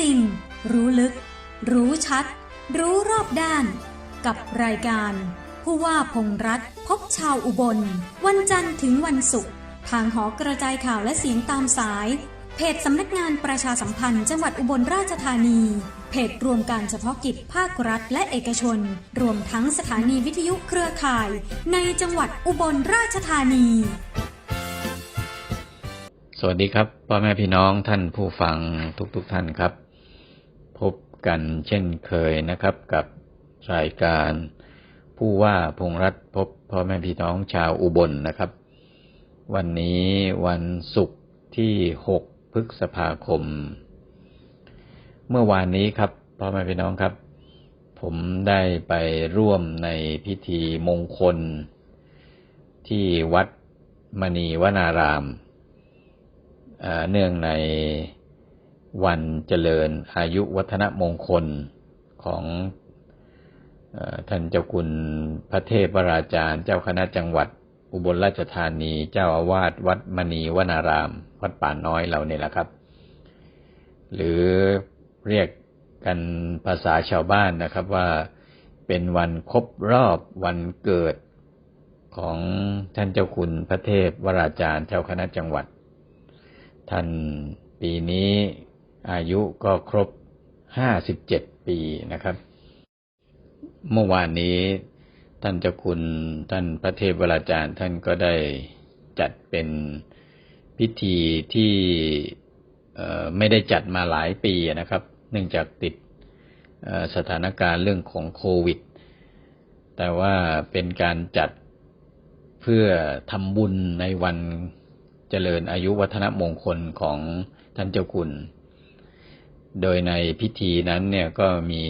จริง รู้ลึก รู้ชัด รู้รอบด้าน กับรายการ ผู้ว่าพงษ์รัฐพบชาวอุบล วันจันทร์ถึงวันศุกร์ทางหอกระจายข่าวและเสียงตามสาย เพจสำนักงานประชาสัมพันธ์จังหวัดอุบลราชธานี เพจรวมการเฉพาะกิจภาครัฐและเอกชน รวมทั้งสถานีวิทยุเครือข่าย ในจังหวัดอุบลราชธานี สวัสดีครับพ่อแม่พี่น้องท่านผู้ฟังทุกๆทท่านครับ กันเช่นเคยนะครับกับรายการผู้ว่าพงรัฐพบพ่อแม่พี่น้องชาวอุบลนะครับ วันนี้วันศุกร์ที่ 6 พฤษภาคม เมื่อวานนี้ครับพ่อแม่พี่น้องครับ ผมได้ไปร่วมในพิธีมงคล ที่วัดมณีวนารามเนื่องใน วันเจริญอายุวัฒนมงคลของอท่านเจ้าคุณพระเทพวราจารย์ เจ้าคณะจังหวัด อุบลราชธานี เจ้าอาวาสวัดมณีวนาราม วัดป่าน้อยเราเนี่ยแหละครับ หรือเรียกกันภาษาชาวบ้านนะครับว่าเป็นวันครบรอบวันเกิดของท่านเจ้าคุณพระเทพวราจารย์ เจ้าคณะจังหวัด ท่านปีนี้ อายุก็ครบห้าสิบเจ็ดปีนะครับ เมื่อวานนี้ท่านเจ้าคุณท่านพระเทพวราจารย์ ท่านก็ได้จัดเป็นพิธีที่ไม่ได้จัดมาหลายปีนะครับ เนื่องจากติดสถานการณ์เรื่องของโควิด แต่ว่าเป็นการจัดเพื่อทำบุญในวันเจริญอายุวัฒนมงคลของท่านเจ้าคุณ โดยในพิธีนั้นเนี่ยก็มี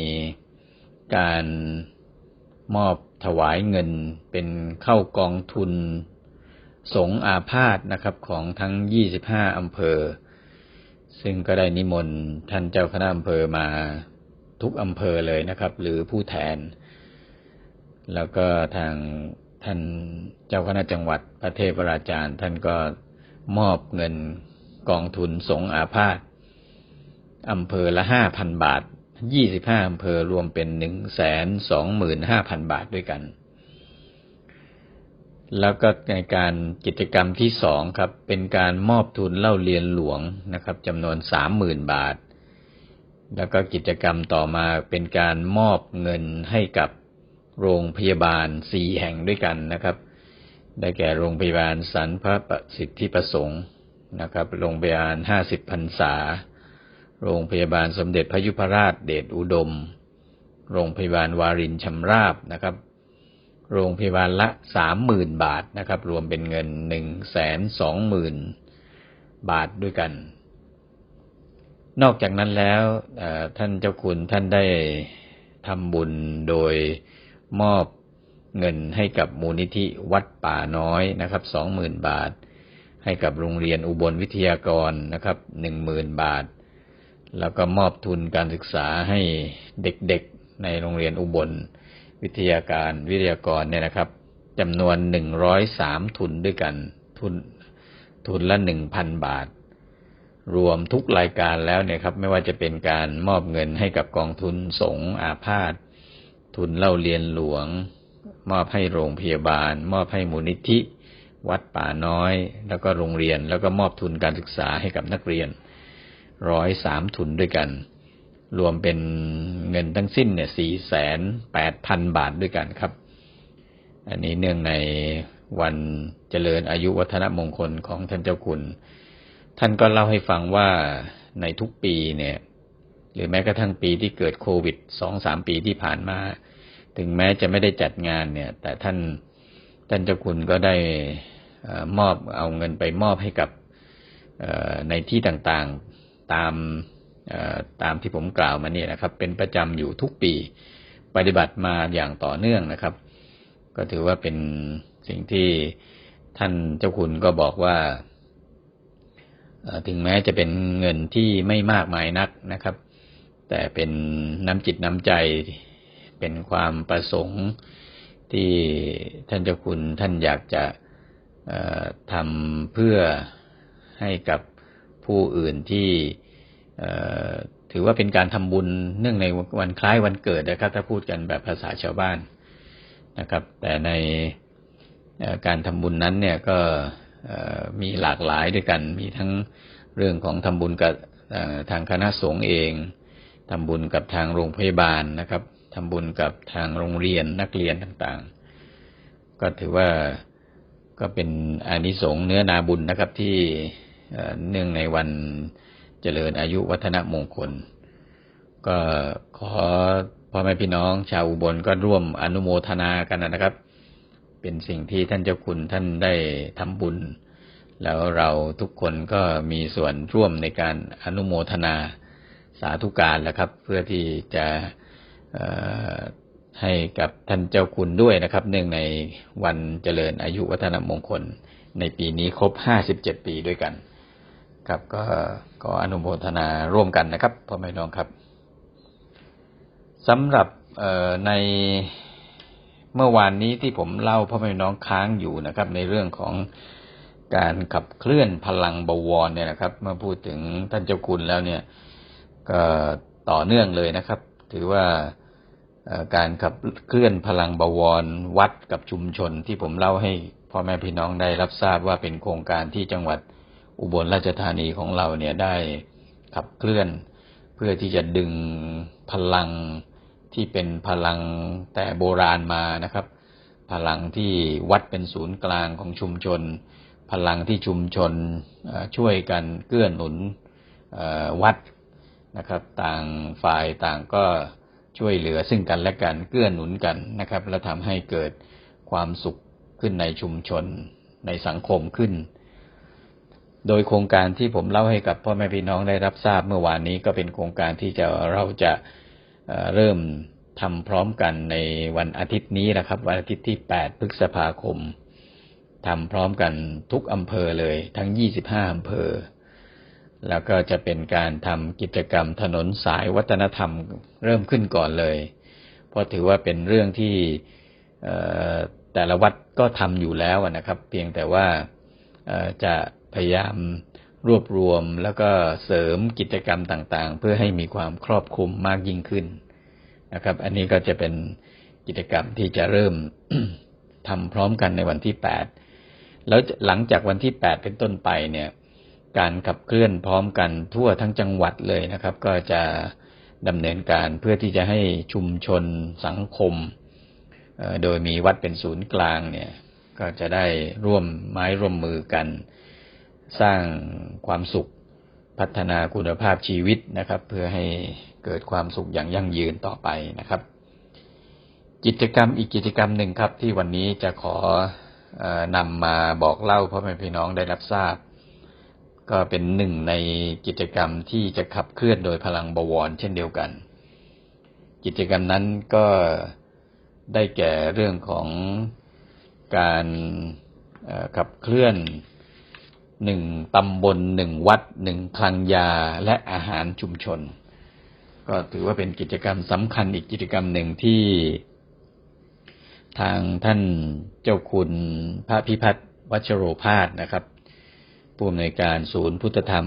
การมอบถวายเงินเป็นเข้ากองทุนสงอาพาธนะครับของทั้ง 25 อำเภอ ซึ่งก็ได้นิมนต์ท่านเจ้าคณะอำเภอมาทุกอำเภอเลยนะครับ หรือผู้แทน แล้วก็ทางท่านเจ้าคณะจังหวัดพระเทพวราจารย์ ท่านก็มอบเงินกองทุนสงอาพาธ อำเภอละห้าพันบาทยี่สิบห้าอำเภอรวมเป็นหนึ่งแสนสองหมื่นห้าพันบาทด้วยกัน แล้วก็ในการกิจกรรมที่สองครับ เป็นการมอบทุนเล่าเรียนหลวงนะครับจำนวนสามหมื่นบาท แล้วก็กิจกรรมต่อมาเป็นการมอบเงินให้กับโรงพยาบาลสี่แห่งด้วยกันนะครับ ได้แก่โรงพยาบาลสันพระประสิทธิประสงค์นะครับ โรงพยาบาลห้าสิบพรรษา โรงพยาบาลสมเด็จพระยุพราชเดชอุดม โรงพยาบาลวารินชำราบนะครับ โรงพยาบาลละสามหมื่นบาทนะครับ รวมเป็นเงินหนึ่งแสนสองหมื่นบาทด้วยกัน นอกจากนั้นแล้วท่านเจ้าคุณท่านได้ทำบุญโดยมอบเงินให้กับมูลนิธิวัดป่าน้อยนะครับสองหมื่นบาท ให้กับโรงเรียนอุบลวิทยากรนะครับหนึ่งหมื่นบาท แล้วก็มอบทุนการศึกษาให้เด็กๆในโรงเรียนอุบล วิทยาการวิทยากรเนี่ยนะครับจำนวนหนึ่งร้อยสามทุนด้วยกันทุนทุนละหนึ่งพันบาท รวมทุกรายการแล้วเนี่ยครับ ไม่ว่าจะเป็นการมอบเงินให้กับกองทุนสงอาพาธทุนเล่าเรียนหลวง มอบให้โรงพยาบาล มอบให้มูลนิธิ วัดป่าน้อย แล้วก็โรงเรียนแล้วก็มอบทุนการศึกษาให้กับนักเรียน ร้อยสามทุนด้วยกัน รวมเป็นเงินทั้งสิ้นเนี่ยสี่แสนแปดพันบาทด้วยกันครับ อันนี้เนื่องในวันเจริญอายุวัฒนมงคลของท่านเจ้าคุณ ท่านก็เล่าให้ฟังว่าในทุกปีเนี่ย หรือแม้กระทั่งปีที่เกิดโควิดสองสามปีที่ผ่านมา ถึงแม้จะไม่ได้จัดงานเนี่ย แต่ท่านท่านเจ้าคุณก็ได้อมอบเอาเงินไปมอบให้กับในที่ต่างๆ ตามตามที่ผมกล่าวมาเนี่ยนะครับ เป็นประจำอยู่ทุกปีปฏิบัติมาอย่างต่อเนื่องนะครับ ก็ถือว่าเป็นสิ่งที่ท่านเจ้าคุณก็บอกว่าถึงแม้จะเป็นเงินที่ไม่มากมายนักนะครับ แต่เป็นน้ำจิตน้ำใจเป็นความประสงค์ที่ท่านเจ้าคุณท่านอยากจะทำเพื่อให้กับ ผู้อื่นที่ถือว่าเป็นการทำบุญเนื่องในวันคล้ายวันเกิดนะครับ ถ้าพูดกันแบบภาษาชาวบ้านนะครับ แต่ในการทำบุญนั้นเนี่ยก็มีหลากหลายด้วยกัน มีทั้งเรื่องของทำบุญกับทางคณะสงฆ์เองทำบุญกับทางโรงพยาบาลนะครับทำบุญกับทางโรงเรียนนักเรียนต่างๆ ก็ถือว่าก็เป็นอานิสงส์เนื้อนาบุญนะครับที่ เนื่องในวันเจริญอายุวัฒนมงคล ก็ขอพ่อแม่พี่น้องชาวอุบลก็ร่วมอนุโมทนากันนะครับ เป็นสิ่งที่ท่านเจ้าคุณท่านได้ทำบุญ แล้วเราทุกคนก็มีส่วนร่วมในการอนุโมทนาสาธุการแหละครับ เพื่อที่จะให้กับท่านเจ้าคุณด้วยนะครับ เนื่องในวันเจริญอายุวัฒนมงคล ในปีนี้ครบ 57 ปีด้วยกัน ครับก็ก็อนุโมทนาร่วมกันนะครับพ่อแม่พี่น้องครับสำหรับในเมื่อวานนี้ที่ผมเล่าพ่อแม่พี่น้องค้างอยู่นะครับ ในเรื่องของการขับเคลื่อนพลังบวรเนี่ยนะครับ เมื่อพูดถึงท่านเจ้าคุณแล้วเนี่ย ก็ต่อเนื่องเลยนะครับ ถือว่าการขับเคลื่อนพลังบวรวัดกับชุมชนที่ผมเล่าให้พ่อแม่พี่น้องได้รับทราบว่าเป็นโครงการที่จังหวัด อุบลราชธานีของเราเนี่ยได้ขับเคลื่อน เพื่อที่จะดึงพลังที่เป็นพลังแต่โบราณมานะครับ พลังที่วัดเป็นศูนย์กลางของชุมชน พลังที่ชุมชนช่วยกันเกื้อหนุนวัดนะครับ ต่างฝ่ายต่างก็ช่วยเหลือซึ่งกันและกันเกื้อหนุนกันนะครับ และทำให้เกิดความสุขขึ้นในชุมชนในสังคมขึ้น โดยโครงการที่ผมเล่าให้กับพ่อแม่พี่น้องได้รับทราบเมื่อวานนี้ก็เป็นโครงการที่จะเราจะเริ่มทำพร้อมกันในวันอาทิตย์นี้นะครับ วันอาทิตย์ที่ 8 พฤษภาคมทำพร้อมกันทุกอำเภอเลย ทั้ง 25 อำเภอ แล้วก็จะเป็นการทำกิจกรรมถนนสายวัฒนธรรมเริ่มขึ้นก่อนเลย เพราะถือว่าเป็นเรื่องที่แต่ละวัดก็ทำอยู่แล้วนะครับ เพียงแต่ว่าจะ พยายามรวบรวมแล้วก็เสริมกิจกรรมต่างๆ เพื่อให้มีความครอบคลุมมากยิ่งขึ้นนะครับ อันนี้ก็จะเป็นกิจกรรมที่จะเริ่มทำพร้อมกันในวันที่8แล้วหลังจากวันที่8เป็นต้นไปเนี่ย การขับเคลื่อนพร้อมกันทั่วทั้งจังหวัดเลยนะครับ ก็จะดำเนินการเพื่อที่จะให้ชุมชนสังคม โดยมีวัดเป็นศูนย์กลางเนี่ย ก็จะได้ร่วมไม้ร่วมมือกัน สร้างความสุขพัฒนาคุณภาพชีวิตนะครับ เพื่อให้เกิดความสุขอย่างยั่งยืนต่อไปนะครับ กิจกรรมอีกกิจกรรมหนึ่งครับ ที่วันนี้จะขออนำมาบอกเล่าพ่อแม่พี่น้องได้รับทราบ ก็เป็นหนึ่งในกิจกรรมที่จะขับเคลื่อนโดยพลังบวรเช่นเดียวกัน กิจกรรมนั้นก็ได้แก่เรื่องของการขับเคลื่อน หนึ่งตำบลหนึ่งวัดหนึ่งคลังยาและอาหารชุมชน ก็ถือว่าเป็นกิจกรรมสำคัญอีกกิจกรรมหนึ่งที่ ทางท่านเจ้าคุณพระพิพัฒน์วัชโรพาสนะครับผู้อำนวยการศูนย์พุทธธรรม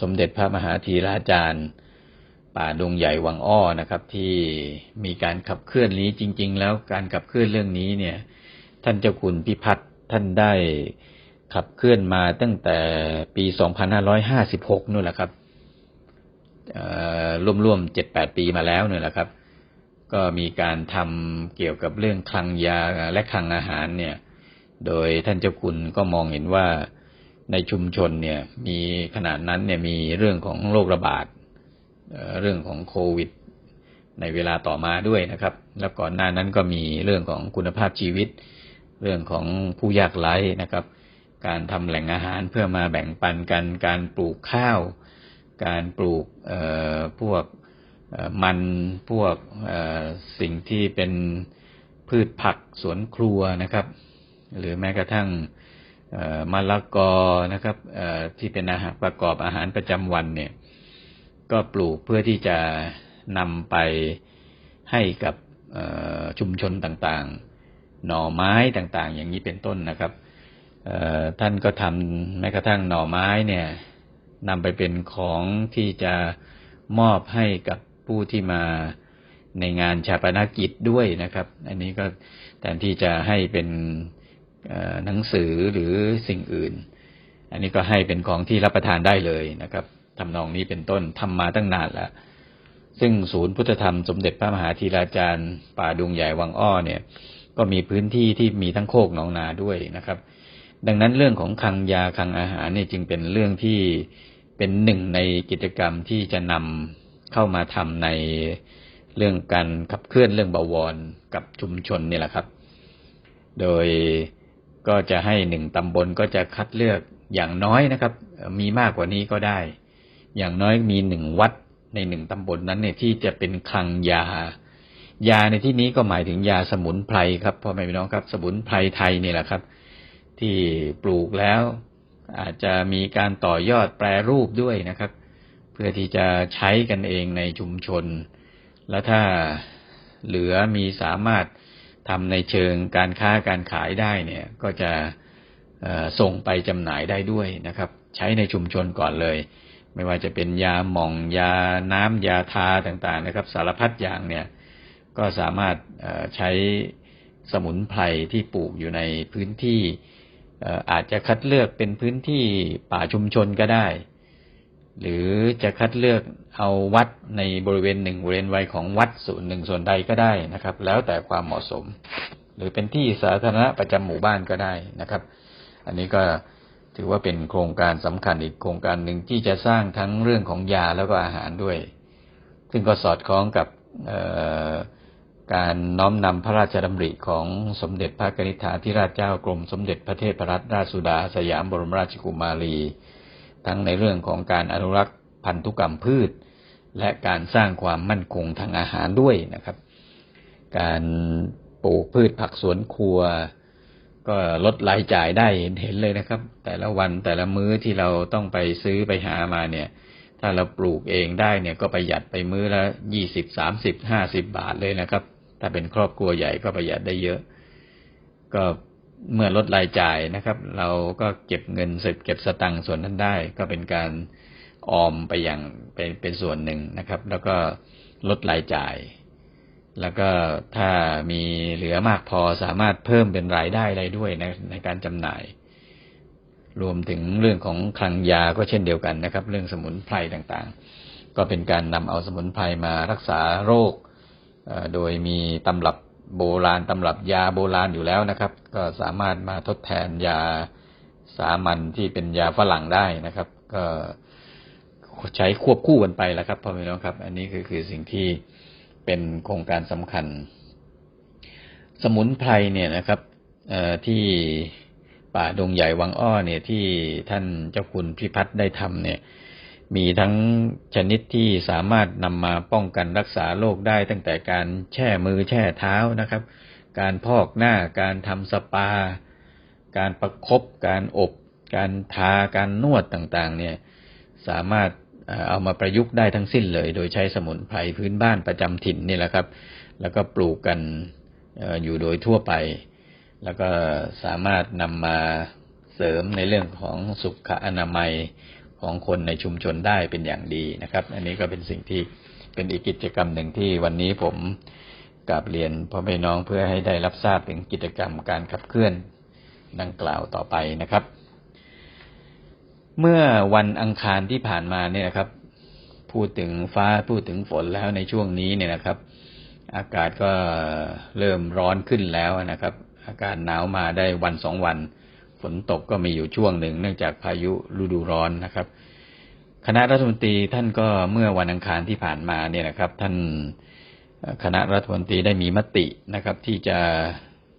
สมเด็จพระมหาธีราจารย์ ป่าดงใหญ่วังอ้อนะครับ ที่มีการขับเคลื่อนนี้จริง ๆ แล้วการขับเคลื่อนเรื่องนี้เนี่ย ท่านเจ้าคุณพิพัฒน์ท่านได้ ขับเคลื่อนมาตั้งแต่ปี 2556นู่นแหละครับร่วมๆ7-8ปีมาแล้วเนี่ยแหละครับ ก็มีการทำเกี่ยวกับเรื่องคลังยาและคลังอาหารเนี่ย โดยท่านเจ้าคุณก็มองเห็นว่าในชุมชนเนี่ยมีขนาดนั้นเนี่ยมีเรื่องของโรคระบาดเอ่อเรื่องของโควิด ในเวลาต่อมาด้วยนะครับ แล้วก่อนหน้านั้นก็มีเรื่องของคุณภาพชีวิต เรื่องของผู้ยากไร้นะครับ การทำแหล่งอาหารเพื่อมาแบ่งปันกัน การปลูกข้าว การปลูกพวกมันพวกสิ่งที่เป็นพืชผักสวนครัวนะครับ หรือแม้กระทั่งเอ่อมะละกอนะครับที่เป็นอาหารประกอบอาหารประจำวันเนี่ย ก็ปลูกเพื่อที่จะนำไปให้กับชุมชนต่างๆ หน่อไม้ต่างๆ อย่างนี้เป็นต้นนะครับ ท่านก็ทำแม้กระทั่งหน่อไม้เนี่ยนำไปเป็นของที่จะมอบให้กับผู้ที่มาในงานชาปนกิจด้วยนะครับ อันนี้ก็แทนที่จะให้เป็นหนังสือหรือสิ่งอื่น อันนี้ก็ให้เป็นของที่รับประทานได้เลยนะครับทำนองนี้เป็นต้นทำมาตั้งนานแล้วซึ่งศูนย์พุทธธรรมสมเด็จพระมหาธีราจารย์ ป่าดงใหญ่วังอ้อเนี่ย ก็มีพื้นที่ที่มีทั้งโคกหนองนาด้วยนะครับ ดังนั้นเรื่องของคังยาคังอาหารเนี่ยจึงเป็นเรื่องที่เป็นหนึ่งในกิจกรรมที่จะนำเข้ามาทำในเรื่องการขับเคลื่อนเรื่องบวรกับชุมชนนี่แหละครับ โดยก็จะให้หนึ่งตำบลก็จะคัดเลือกอย่างน้อยนะครับ มีมากกว่านี้ก็ได้ อย่างน้อยมีหนึ่งวัดในหนึ่งตำบลนั้นเนี่ยที่จะเป็นคลังยา ยาในที่นี้ก็หมายถึงยาสมุนไพรครับพ่อแม่พี่น้องครับ สมุนไพรไทยนี่แหละครับ ที่ปลูกแล้ว อาจจะมีการต่อยอดแปรรูปด้วยนะครับ เพื่อที่จะใช้กันเองในชุมชน แล้วถ้าเหลือมีสามารถทำในเชิงการค้าการขายได้เนี่ย ก็จะส่งไปจำหน่ายได้ด้วยนะครับ ใช้ในชุมชนก่อนเลย ไม่ว่าจะเป็นยาหม่องยาน้ำยาทาต่างๆนะครับ สารพัดอย่างเนี่ย ก็สามารถใช้สมุนไพรที่ปลูกอยู่ในพื้นที่ อาจจะคัดเลือกเป็นพื้นที่ป่าชุมชนก็ได้ หรือจะคัดเลือกเอาวัดในบริเวณหนึ่งบริเวณไวของวัดส่วนหนึ่งส่วนใดก็ได้นะครับ แล้วแต่ความเหมาะสม หรือเป็นที่สาธารณะประจำหมู่บ้านก็ได้นะครับ อันนี้ก็ถือว่าเป็นโครงการสำคัญอีกโครงการหนึ่งที่จะสร้างทั้งเรื่องของยาแล้วก็อาหารด้วย ซึ่งก็สอดคล้องกับเออ การน้อมนำพระราชดำริของสมเด็จพระกนิษฐาธิราชเจ้ากรมสมเด็จพระเทพรัตนราชสุดาสยามบรมราชกุมารี ทั้งในเรื่องของการอนุรักษ์พันธุกรรมพืช และการสร้างความมั่นคงทางอาหารด้วยนะครับ การปลูกพืชผักสวนครัว ก็ลดรายจ่ายได้เห็นเลยนะครับ แต่ละวันแต่ละมื้อที่เราต้องไปซื้อไปหามาเนี่ยถ้าเราปลูกเองได้เนี่ยก็ประหยัดไปมื้อละยี่สิบสามสิบห้าสิบบาทเลยนะครับ ถ้าเป็นครอบครัวใหญ่ก็ประหยัดได้เยอะ ก็เมื่อลดรายจ่ายนะครับ เราก็เก็บเงินเสร็จเก็บสตังค์ส่วนนั้นได้ ก็เป็นการออมไปอย่างเป็นเป็นส่วนหนึ่งนะครับ แล้วก็ลดรายจ่าย แล้วก็ถ้ามีเหลือมากพอสามารถเพิ่มเป็นรายได้ได้ด้วยในในการจำหน่าย รวมถึงเรื่องของคลังยาก็เช่นเดียวกันนะครับ เรื่องสมุนไพรต่างๆ ก็เป็นการนำเอาสมุนไพรมารักษาโรค โดยมีตำรับโบราณตำรับยาโบราณอยู่แล้วนะครับ ก็สามารถมาทดแทนยาสามัญที่เป็นยาฝรั่งได้นะครับ ก็ใช้ควบคู่กันไปแล้วครับพ่อแม่น้องครับ อันนี้คือคือสิ่งที่เป็นโครงการสำคัญ สมุนไพรเนี่ยนะครับที่ป่าดงใหญ่วังอ้อเนี่ยที่ท่านเจ้าคุณพิพัฒน์ได้ทำเนี่ย มีทั้งชนิดที่สามารถนำมาป้องกันรักษาโรคได้ตั้งแต่การแช่มือแช่เท้านะครับ การพอกหน้า การทำสปา การประครบการอบ การทา การนวดต่างๆ เนี่ย สามารถเอามาประยุกต์ได้ทั้งสิ้นเลย โดยใช้สมุนไพรพื้นบ้านประจำถิ่นนี่แหละครับ แล้วก็ปลูกกันอยู่โดยทั่วไป แล้วก็สามารถนำมาเสริมในเรื่องของสุขอนามัย ของคนในชุมชนได้เป็นอย่างดีนะครับ อันนี้ก็เป็นสิ่งที่เป็นอีกกิจกรรมหนึ่งที่วันนี้ผมกราบเรียนพ่อแม่น้องเพื่อให้ได้รับทราบถึงกิจกรรมการขับเคลื่อนดังกล่าวต่อไปนะครับ เมื่อวันอังคารที่ผ่านมาเนี่ยนะครับ พูดถึงฟ้าพูดถึงฝนแล้วในช่วงนี้เนี่ยนะครับ อากาศก็เริ่มร้อนขึ้นแล้วนะครับ อากาศหนาวมาได้วันสองวัน ฝนตกก็มีอยู่ช่วงหนึ่งเนื่องจากพายุฤดูร้อนนะครับ คณะรัฐมนตรีท่านก็เมื่อวันอังคารที่ผ่านมาเนี่ยนะครับ ท่านคณะรัฐมนตรีได้มีมตินะครับ ที่จะ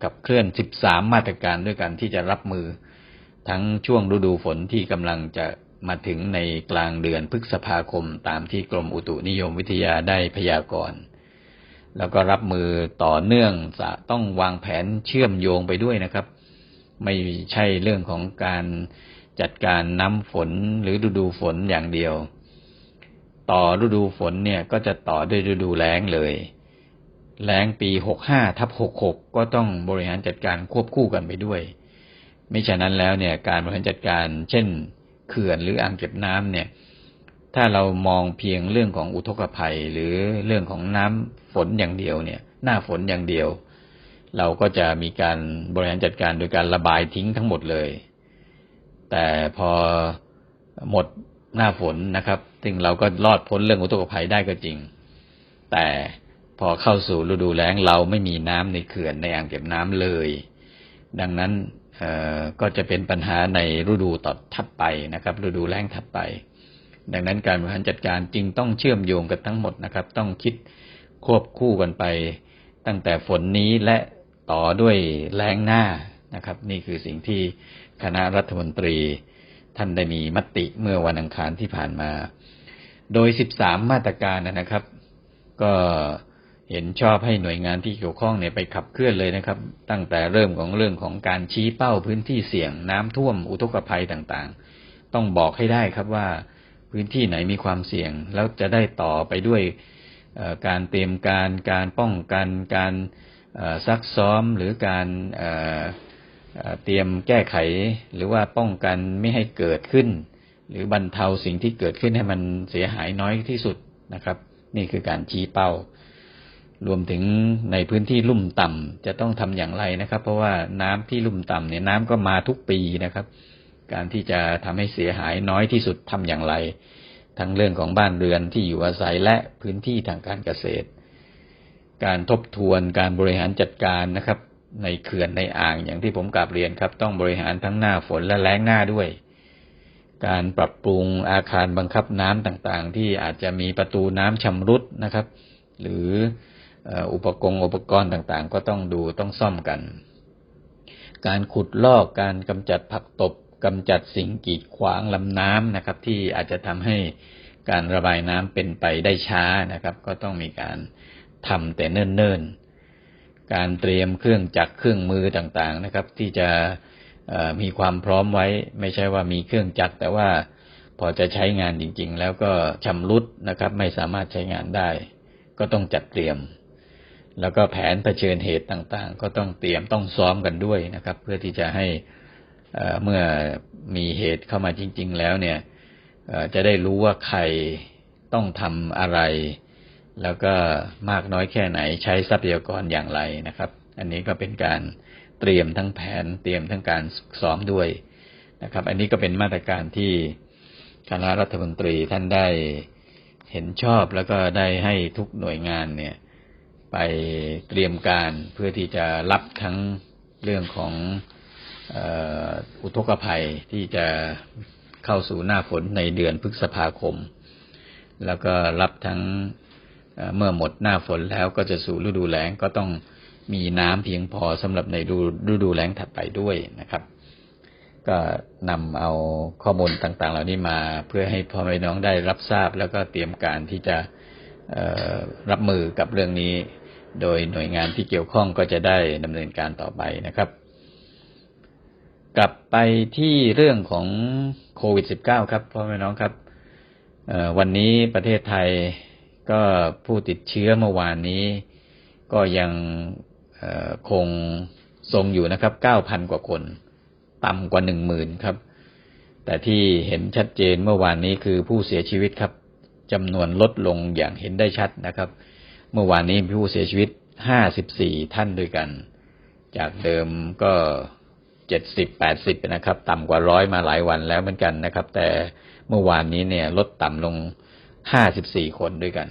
ขับเคลื่อน 13 มาตรการด้วยกันที่จะรับมือทั้งช่วงฤดูฝนที่กำลังจะมาถึงในกลางเดือนพฤษภาคมตามที่กรมอุตุนิยมวิทยาได้พยากรณ์แล้วก็รับมือต่อเนื่องต้องวางแผนเชื่อมโยงไปด้วยนะครับ ไม่ใช่เรื่องของการจัดการน้ำฝนหรือฤดูฝนอย่างเดียว ต่อฤดูฝนเนี่ยก็จะต่อด้วยฤดูแล้งเลยแล้งปี65ทับ66ก็ต้องบริหารจัดการควบคู่กันไปด้วย ไม่ฉะนั้นแล้วเนี่ยการบริหารจัดการ เช่น เขื่อนหรืออ่างเก็บน้ำเนี่ย ถ้าเรามองเพียงเรื่องของอุทกภัยหรือเรื่องของน้ำฝนอย่างเดียวเนี่ย หน้าฝนอย่างเดียว เราก็จะมีการบริหารจัดการโดยการระบายทิ้งทั้งหมดเลย แต่พอหมดหน้าฝนนะครับ ซึ่งเราก็รอดพ้นเรื่องอุทกภัยได้ก็จริง แต่พอเข้าสู่ฤดูแล้งเราไม่มีน้ำในเขื่อนในอ่างเก็บน้ำเลย ดังนั้นเอ่อก็จะเป็นปัญหาในฤดูต่อถัดไปนะครับ ฤดูแล้งถัดไป ดังนั้นการบริหารจัดการจึงต้องเชื่อมโยงกันทั้งหมดนะครับ ต้องคิดควบคู่กันไป ตั้งแต่ฝนนี้และ ต่อด้วยแล้งหน้านะครับ นี่คือสิ่งที่คณะรัฐมนตรีท่านได้มีมติเมื่อวันอังคารที่ผ่านมา โดย 13 มาตรการนะครับ ก็เห็นชอบให้หน่วยงานที่เกี่ยวข้องเนี่ยไปขับเคลื่อนเลยนะครับ ตั้งแต่เริ่มของเรื่องของการชี้เป้าพื้นที่เสี่ยงน้ำท่วมอุทกภัยต่างๆ ต้องบอกให้ได้ครับว่าพื้นที่ไหนมีความเสี่ยง แล้วจะได้ต่อไปด้วยการเตรียมการการป้องกันการ ซักซ้อมหรือการเตรียมแก้ไขหรือว่าป้องกันไม่ให้เกิดขึ้น หรือบรรเทาสิ่งที่เกิดขึ้นให้มันเสียหายน้อยที่สุดนะครับ นี่คือการชี้เป้า รวมถึงในพื้นที่ลุ่มต่ำจะต้องทำอย่างไรนะครับ เพราะว่าน้ำที่ลุ่มต่ำเนี่ยน้ำก็มาทุกปีนะครับ การที่จะทำให้เสียหายน้อยที่สุดทำอย่างไร ทั้งเรื่องของบ้านเรือนที่อยู่อาศัยและพื้นที่ทางการเกษตร การทบทวนการบริหารจัดการนะครับ ในเขื่อนในอ่างอย่างที่ผมกลับเรียนครับ ต้องบริหารทั้งหน้าฝนและแล้งหน้าด้วย การปรับปรุงอาคารบังคับน้ำต่างๆ ที่อาจจะมีประตูน้ำชำรุดนะครับ หรืออุปกรณ์อุปกรณ์ต่างๆ ก็ต้องดูต้องซ่อมกัน การขุดลอกการกำจัดผักตบกำจัดสิ่งกีดขวางลำน้ำนะครับ ที่อาจจะทำให้การระบายน้ำเป็นไปได้ช้านะครับ ก็ต้องมีการ ทำแต่เนิ่นๆ การเตรียมเครื่องจักรเครื่องมือต่างๆนะครับ ที่จะมีความพร้อมไว้ ไม่ใช่ว่ามีเครื่องจักรแต่ว่าพอจะใช้งานจริง ๆ แล้วก็ชำรุดนะครับ ไม่สามารถใช้งานได้ ก็ต้องจัดเตรียม แล้วก็แผนเผชิญเหตุต่างๆ ก็ต้องเตรียมต้องซ้อมกันด้วยนะครับ เพื่อที่จะให้เมื่อมีเหตุเข้ามาจริง ๆ แล้วเนี่ยจะได้รู้ว่าใครต้องทำอะไร แล้วก็มากน้อยแค่ไหนใช้ทรัพยากรอย่างไรนะครับ อันนี้ก็เป็นการเตรียมทั้งแผนเตรียมทั้งการซ้อมด้วยนะครับ อันนี้ก็เป็นมาตรการที่คณะรัฐมนตรีท่านได้เห็นชอบแล้วก็ได้ให้ทุกหน่วยงานเนี่ยไปเตรียมการเพื่อที่จะรับทั้งเรื่องของอุทกภัยที่จะเข้าสู่หน้าฝนในเดือนพฤษภาคม แล้วก็รับทั้ง เมื่อหมดหน้าฝนแล้วก็จะสู่ฤดูแล้งก็ต้องมีน้ำเพียงพอสำหรับในฤดูแล้งถัดไปด้วยนะครับ ก็นำเอาข้อมูลต่างๆ เหล่านี้มาเพื่อให้พ่อแม่น้องได้รับทราบ แล้วก็เตรียมการที่จะรับมือกับเรื่องนี้ โดยหน่วยงานที่เกี่ยวข้องก็จะได้ดำเนินการต่อไปนะครับ กลับไปที่เรื่องของโควิด -19 ครับพ่อแม่น้องครับวันนี้ประเทศไทย ก็ผู้ติดเชื้อเมื่อวานนี้ก็ยังคงทรงอยู่นะครับ 9,000 กว่าคน ต่ำกว่า 10,000 ครับ แต่ที่เห็นชัดเจนเมื่อวานนี้คือผู้เสียชีวิตครับจำนวนลดลงอย่างเห็นได้ชัดนะครับ เมื่อวานนี้มีผู้เสียชีวิต 54 ท่านด้วยกัน จากเดิมก็70 80นะครับ ต่ำกว่าร้อยมาหลายวันแล้วเหมือนกันนะครับ แต่เมื่อวานนี้เนี่ยลดต่ำลง 54คนด้วยกัน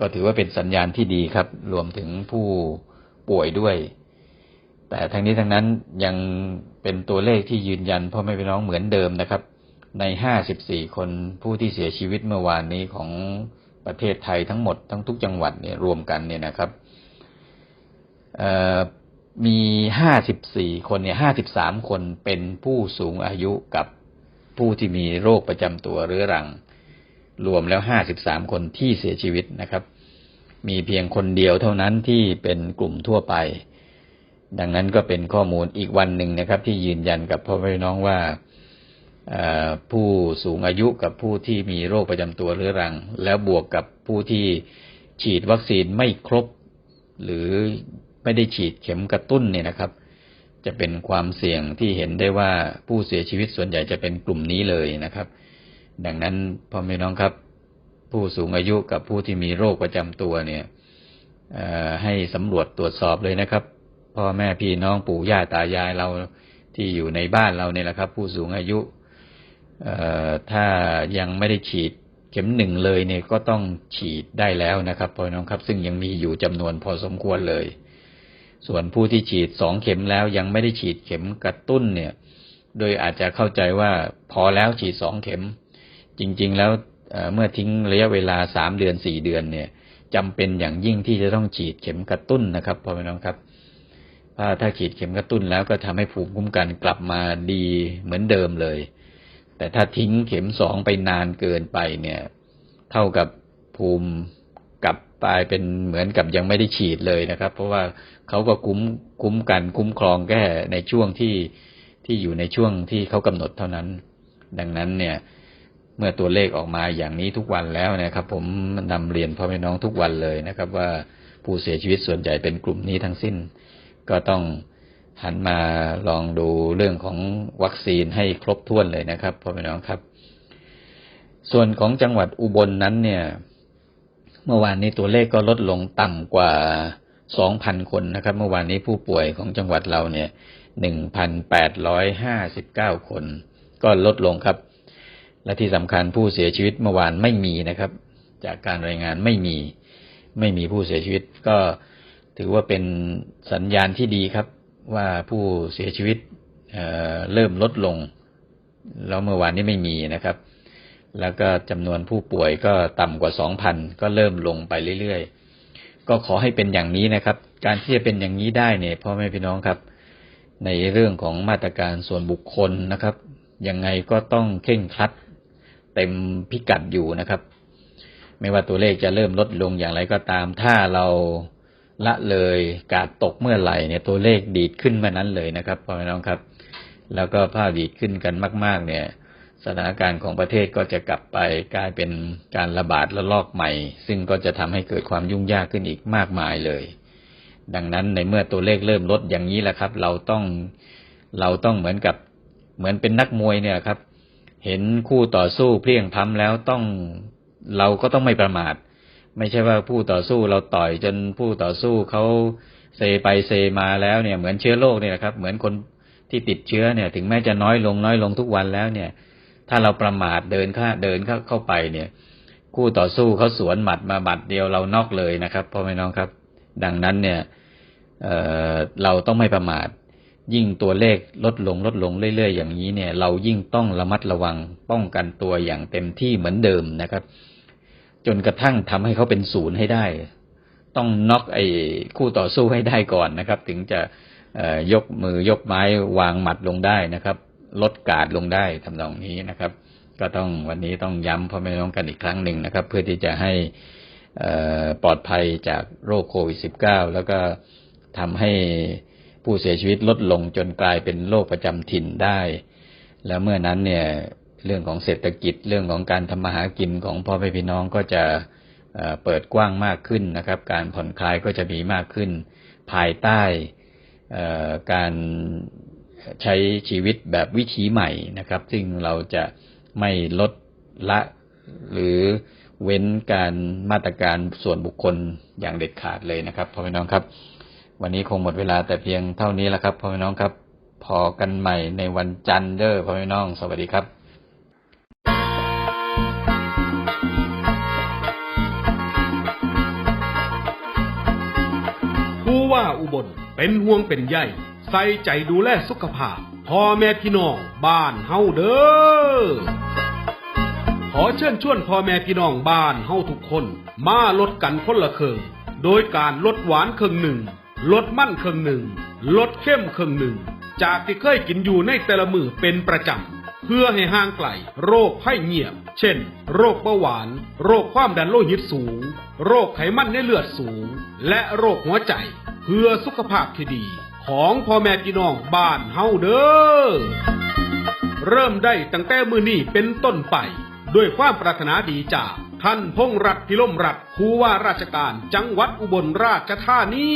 ก็ถือว่าเป็นสัญญาณที่ดีครับ รวมถึงผู้ป่วยด้วย แต่ทั้งนี้ทั้งนั้นยังเป็นตัวเลขที่ยืนยันพ่อแม่พี่น้องเหมือนเดิมนะครับ ใน54คนผู้ที่เสียชีวิตเมื่อวานนี้ของประเทศไทยทั้งหมดทั้งทุกจังหวัดเนี่ยรวมกันเนี่ยนะครับมีห้าสิบสี่คนเนี่ยห้าสิบสามคนเป็นผู้สูงอายุกับผู้ที่มีโรคประจำตัวเรื้อรัง รวมแล้วห้าสิบสามคนที่เสียชีวิตนะครับ มีเพียงคนเดียวเท่านั้นที่เป็นกลุ่มทั่วไป ดังนั้นก็เป็นข้อมูลอีกวันหนึ่งนะครับ ที่ยืนยันกับพ่อแม่น้องว่าผู้สูงอายุกับผู้ที่มีโรคประจำตัวเรื้อรัง แล้วบวกกับผู้ที่ฉีดวัคซีนไม่ครบ หรือไม่ได้ฉีดเข็มกระตุ้นเนี่ยนะครับ จะเป็นความเสี่ยงที่เห็นได้ว่าผู้เสียชีวิตส่วนใหญ่จะเป็นกลุ่มนี้เลยนะครับ ดังนั้นพ่อแม่น้องครับ ผู้สูงอายุกับผู้ที่มีโรคประจำตัวเนี่ยให้สำรวจตรวจสอบเลยนะครับ พ่อแม่พี่น้องปู่ย่าตายายเราที่อยู่ในบ้านเราเนี่ยแหละครับ ผู้สูงอายุถ้ายังไม่ได้ฉีดเข็มหนึ่งเลยเนี่ยก็ต้องฉีดได้แล้วนะครับพ่อน้องครับ ซึ่งยังมีอยู่จำนวนพอสมควรเลย ส่วนผู้ที่ฉีดสองเข็มแล้วยังไม่ได้ฉีดเข็มกระตุ้นเนี่ย โดยอาจจะเข้าใจว่าพอแล้วฉีดสองเข็ม จริง ๆ แล้วเมื่อทิ้งระยะเวลาสามเดือนสี่เดือนเนี่ยจำเป็นอย่างยิ่งที่จะต้องฉีดเข็มกระตุ้นนะครับพ่อแม่น้องครับถ้าถ้าฉีดเข็มกระตุ้นแล้วก็ทำให้ภูมิคุ้มกันกลับมาดีเหมือนเดิมเลย แต่ถ้าทิ้งเข็มสองไปนานเกินไปเนี่ย เท่ากับภูมิกลับกลายเป็นเหมือนกับยังไม่ได้ฉีดเลยนะครับ เพราะว่าเขาก็คุ้มคุ้มกันคุ้มครองแค่ในช่วงที่ที่อยู่ในช่วงที่เขากำหนดเท่านั้น ดังนั้นเนี่ย เมื่อตัวเลขออกมาอย่างนี้ทุกวันแล้วนะครับ ผมนำเรียนพ่อแม่น้องทุกวันเลยนะครับ ว่าผู้เสียชีวิตส่วนใหญ่เป็นกลุ่มนี้ทั้งสิ้น ก็ต้องหันมาลองดูเรื่องของวัคซีนให้ครบถ้วนเลยนะครับพ่อแม่น้องครับ ส่วนของจังหวัดอุบลนนั้นเนี่ย เมื่อวานนี้ตัวเลขก็ลดลงต่ำกว่า 2,000 คนนะครับ เมื่อวานนี้ผู้ป่วยของจังหวัดเราเนี่ย 1,859 คน ก็ลดลงครับ และที่สำคัญผู้เสียชีวิตเมื่อวานไม่มีนะครับ จากการรายงานไม่มีไม่มีผู้เสียชีวิต ก็ถือว่าเป็นสัญญาณที่ดีครับ ว่าผู้เสียชีวิตเอ่อเริ่มลดลง แล้วเมื่อวานนี้ไม่มีนะครับ แล้วก็จำนวนผู้ป่วยก็ต่ำกว่า 2,000 ก็เริ่มลงไปเรื่อยๆ ก็ขอให้เป็นอย่างนี้นะครับ การที่จะเป็นอย่างนี้ได้เนี่ยพ่อแม่พี่น้องครับ ในเรื่องของมาตรการส่วนบุคคลนะครับ ยังไงก็ต้องเคร่งครัด เต็มพิกัดอยู่นะครับ ไม่ว่าตัวเลขจะเริ่มลดลงอย่างไรก็ตาม ถ้าเราละเลยกาดตกเมื่อไหร่เนี่ยตัวเลขดีดขึ้นเมื่อนั้นเลยนะครับพ่อแม่น้องครับ แล้วก็ภาพดีดขึ้นกันมาก ๆ เนี่ย สถานการณ์ของประเทศก็จะกลับไปกลายเป็นการระบาดระลอกใหม่ ซึ่งก็จะทำให้เกิดความยุ่งยากขึ้นอีกมากมายเลย ดังนั้นในเมื่อตัวเลขเริ่มลดอย่างนี้แหละครับ เราต้องเราต้องเหมือนกับเหมือนเป็นนักมวยเนี่ยครับ เห็นคู่ต่อสู้เพลียงพ้ำแล้วต้องเราก็ต้องไม่ประมาท ไม่ใช่ว่าผู้ต่อสู้เราต่อยจนผู้ต่อสู้เขาเซไปเซมาแล้วเนี่ยเหมือนเชื้อโรคเนี่ยครับ เหมือนคนที่ติดเชื้อเนี่ย ถึงแม้จะน้อยลงน้อยลงทุกวันแล้วเนี่ย ถ้าเราประมาทเดินข้าเดินเข้าเข้าไปเนี่ย คู่ต่อสู้เขาสวนหมัดมาหมัดเดียวเรานอกเลยนะครับพ่อแม่น้องครับ ดังนั้นเนี่ยเเราต้องไม่ประมาท ยิ่งตัวเลขลดลงลดลงเรื่อยๆ อย่างนี้เนี่ย เรายิ่งต้องระมัดระวังป้องกันตัวอย่างเต็มที่เหมือนเดิมนะครับ จนกระทั่งทำให้เขาเป็นศูนย์ให้ได้ ต้องน็อกไอ้คู่ต่อสู้ให้ได้ก่อนนะครับ ถึงจะยกมือยกไม้วางหมัดลงได้นะครับ ลดการดลงได้ทำนองนี้นะครับ ก็ต้องวันนี้ต้องย้ำพ่อแม่น้องกันอีกครั้งหนึ่งนะครับ เพื่อที่จะให้ปลอดภัยจากโรคโควิด -19 แล้วก็ทำให้ ผู้เสียชีวิตลดลงจนกลายเป็นโรคประจำถิ่นได้ แล้วเมื่อนั้นเนี่ยเรื่องของเศรษฐกิจเรื่องของการทำมาหากินของพ่อแม่พี่น้องก็จะเปิดกว้างมากขึ้นนะครับ การผ่อนคลายก็จะมีมากขึ้น ภายใต้การใช้ชีวิตแบบวิถีใหม่นะครับ ซึ่งเราจะไม่ลดละหรือเว้นการมาตรการส่วนบุคคลอย่างเด็ดขาดเลยนะครับพ่อแม่น้องครับ วันนี้คงหมดเวลาแต่เพียงเท่านี้แล้วครับพ่อแม่น้องครับ พอกันใหม่ในวันจันทร์เด้อพ่อแม่น้อง สวัสดีครับผู้ว่าอุบลเป็นห่วงเป็นใยใส่ใจดูแลสุขภาพพ่อแม่พี่น้องบ้านเฮาเด้อ ขอเชิญชวนพ่อแม่พี่น้องบ้านเฮาทุกคน มาลดกันคนละครึ่งโดยการลดหวานเครึ่งหนึ่ง ลดมั่นครึ่งหนึ่ง ลดเข้มครึ่งหนึ่ง จากที่เคยกินอยู่ในแต่ละมือเป็นประจำ เพื่อให้ห่างไกลโรคไข้เงียบ เช่น โรคเบาหวาน โรคความดันโลหิตสูง โรคไขมันในเลือดสูง และโรคหัวใจ เพื่อสุขภาพที่ดี ของพ่อแม่พี่น้องบ้านเฮาเด้อ เริ่มได้ตั้งแต่มือนี้เป็นต้นไป ด้วยความปรารถนาดีจาก ท่านพงษ์รัตพิลมรัตผู้ว่าราชการจังหวัดอุบลราชธานี